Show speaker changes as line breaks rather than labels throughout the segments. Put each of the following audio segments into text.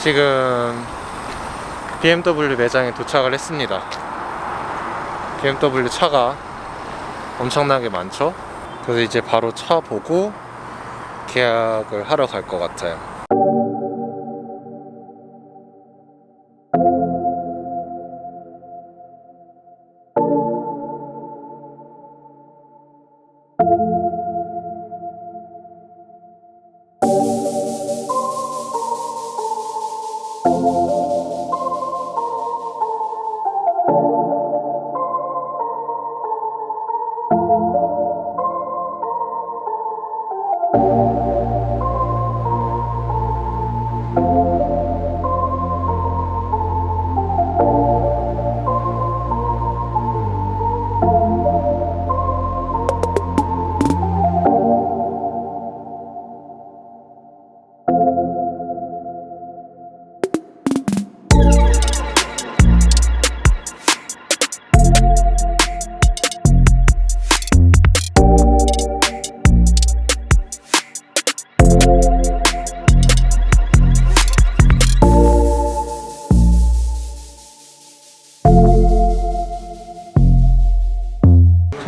지금 BMW 매장에 도착을 했습니다. BMW 차가 엄청나게 많죠? 그래서 이제 바로 차 보고 계약을 하러 갈 것 같아요.
thank you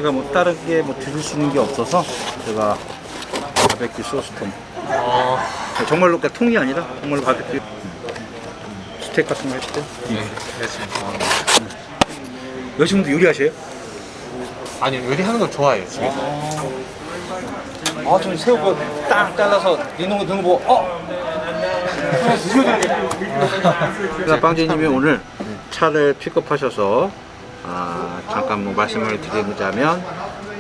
제가 뭐 다르게 뭐 드실 수 있는 게 없어서 제가 바베큐 소스통
어,
정말로 그러니까 통이 아니라 정말로 바베큐 스테이크 같은 거 하실 때
네, 됐습니다.
여자분도 요리하세요?
아니 요리하는 걸 좋아해요. 집에서.
아, 저 새우 거딱 잘라서 냉동고 넣는 거 보고 어? 그러니까 빵제님이 오늘 차를 픽업하셔서 아, 잠깐 뭐 말씀을 드리자면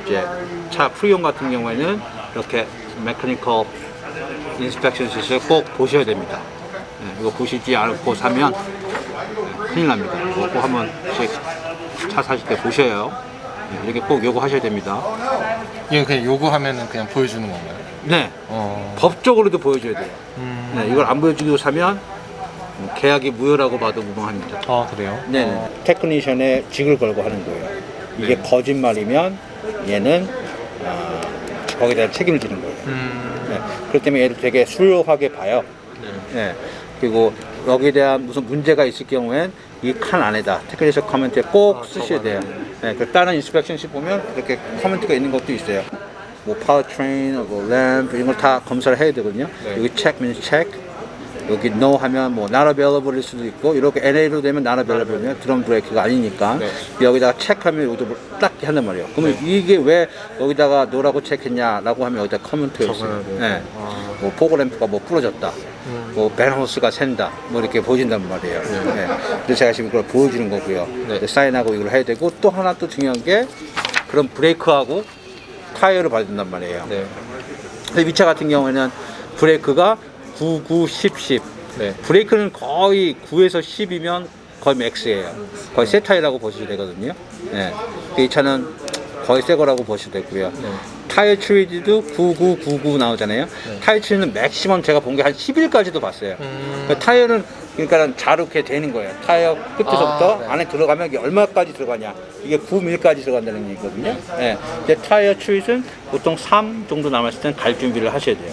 이제 차 프리온 같은 경우에는 이렇게 메카니컬 인스펙션 시스를 꼭 보셔야 됩니다. 네, 이거 보시지 않고 사면 네, 큰일 납니다. 이거 꼭 한 번씩 차 사실 때 보셔요. 네, 이렇게 꼭 요거 하셔야 됩니다.
이거 그냥 요구하면은 그냥 보여주는 건가요?
네,
어,
법적으로도 보여줘야 돼요.
음,
네, 이걸 안 보여주고 사면 어, 계약이 무효라고 봐도 무방합니다.
아 그래요?
네, 테크니션의 직을 걸고 하는 거예요. 이게
네.
거짓말이면 얘는 아, 거기다 책임을 지는 거예요.
음,
네, 그렇기 때문에 얘를 되게 수요하게 봐요.
네.
네, 그리고 여기에 대한 무슨 문제가 있을 경우엔 이 칸 안에다 테크니션 커멘트에 꼭
아,
쓰셔야 돼요. 네, 그 다른 인스펙션실 보면 이렇게 커멘트가 있는 것도 있어요. 뭐 파워트레인, 뭐 램프 이런 걸 다 검사를 해야 되거든요.
네.
여기 check means check. 여기 no 하면 뭐 not available일 수도 있고 이렇게 NA로 되면 not available면 드럼 브레이크가 아니니까
네.
여기다가 체크하면 여기도 뭐딱 한단 말이에요. 그러면 이게 왜 여기다가 노라고 체크했냐라고 하면 여기다 커멘트가 있어요.
적어야 돼요.
네.
아.
뭐 포그램프가 뭐 부러졌다.
음.
뭐 벤호스가 샌다. 뭐 이렇게 보여준단 말이에요. 네. 그래서 제가 지금 그걸 보여주는 거고요.
네.
사인하고 이걸 해야 되고 또 하나 또 중요한 게 그런 브레이크하고 타이어를 받는단 말이에요.
네.
근데 이 차 같은 경우에는 브레이크가 9, 9, 10, 10.
네.
브레이크는 거의 9에서 10이면 거의 맥스예요. 거의 새 타이라고 보시면 되거든요. 예. 이 차는 거의 새 거라고 보시면 되고요.
네.
타이어 트리드도 9999 나오잖아요. 타이어 트리드는 맥시멈 제가 본 게 한 10일까지도 봤어요.
음,
그 타이어는 그러니까 자르게 되는 거예요. 타이어 끝에서부터
아, 네.
안에 들어가면 이게 얼마까지 들어가냐. 이게 9밀까지 들어간다는 얘기거든요. 예. 근데 타이어 트윗은 보통 3 정도 남았을 땐 갈 준비를 하셔야 돼요.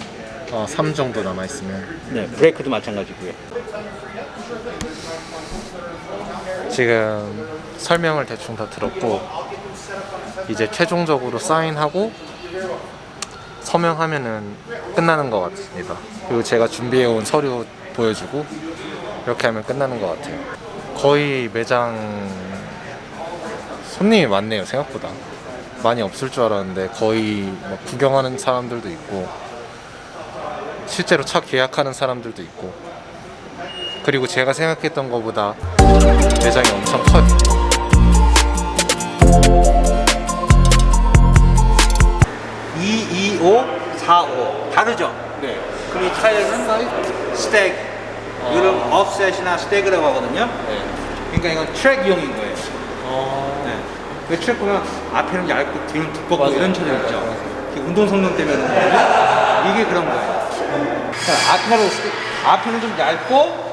어, 3 정도 남아 있으면
네, 브레이크도 마찬가지고요.
지금 설명을 대충 다 들었고 이제 최종적으로 사인하고 서명하면은 끝나는 것 같습니다. 그리고 제가 준비해 온 서류 보여주고 이렇게 하면 끝나는 것 같아요. 거의 매장 손님이 많네요 생각보다 많이 없을 줄 알았는데 거의 뭐 구경하는 사람들도 있고 실제로 차 계약하는 사람들도 있고 그리고 제가 생각했던 것보다 매장이 엄청 커요.
225, 45 다르죠?
네.
그럼 이 타이어는 스택, 이런 offset이나 스택이라고 하거든요.
네.
그러니까 이건 트랙 이용인 거예요.
어.
네. 그 트랙 보면 앞에는 얇고 뒤는 두껍고
맞아요.
이런 차들 있죠. 이게 운동 성능 때문에 그런 거예요. 자, 앞에는 좀 얇고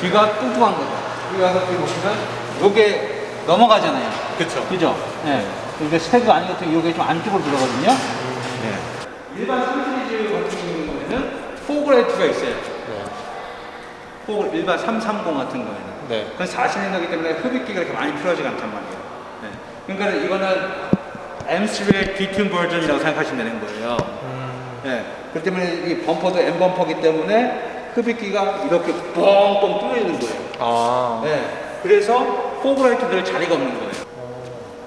뒤가 뚱뚱한 거죠. 여기 와서 여기 보시면 요게 넘어가잖아요.
그쵸.
그죠? 네. 이게 스태그가 아닌 것 같은 이게 좀 안쪽으로 들어거든요. 네. 일반 3시리즈 같은 경우에는 포그레이트가 있어요.
네.
혹은 일반 330 같은 거에는.
네.
그건 4실린더기 때문에 흡입기가 그렇게 많이 필요하지가 않단 말이에요. 네. 그러니까 이거는 M3의 비튠 버전이라고 생각하시면 되는 거예요. 네. 그렇기 때문에 이 범퍼도 M 범퍼기 때문에 흡입기가 이렇게 뻥뻥 뚫려 있는 거예요.
아.
네. 그래서 포브라이트 들 자리가 없는 거예요.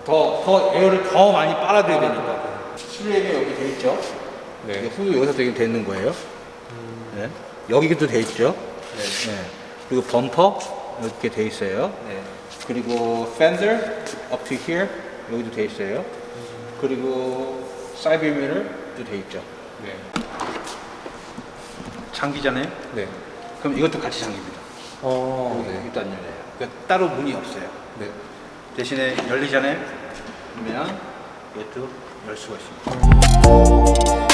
더, 더 에어를 더 많이 빨아들여야 되니까. 실내에 여기 돼 있죠? 이게
네.
후드 여기서 되게 되는 거예요. 네. 여기도 돼 있죠? 네. 그리고 범퍼 이렇게 돼 있어요.
네.
그리고 fender up to here 여기도 돼 있어요. 그리고 mirror도 돼 있죠.
네.
장기잖아요.
네.
그럼 이것도 같이 장기입니다.
어. 네.
여기도 안 열려요. 그러니까 따로 문이 없어요.
네.
대신에 열리잖아요. 그러면 이것도 열 수가 있습니다.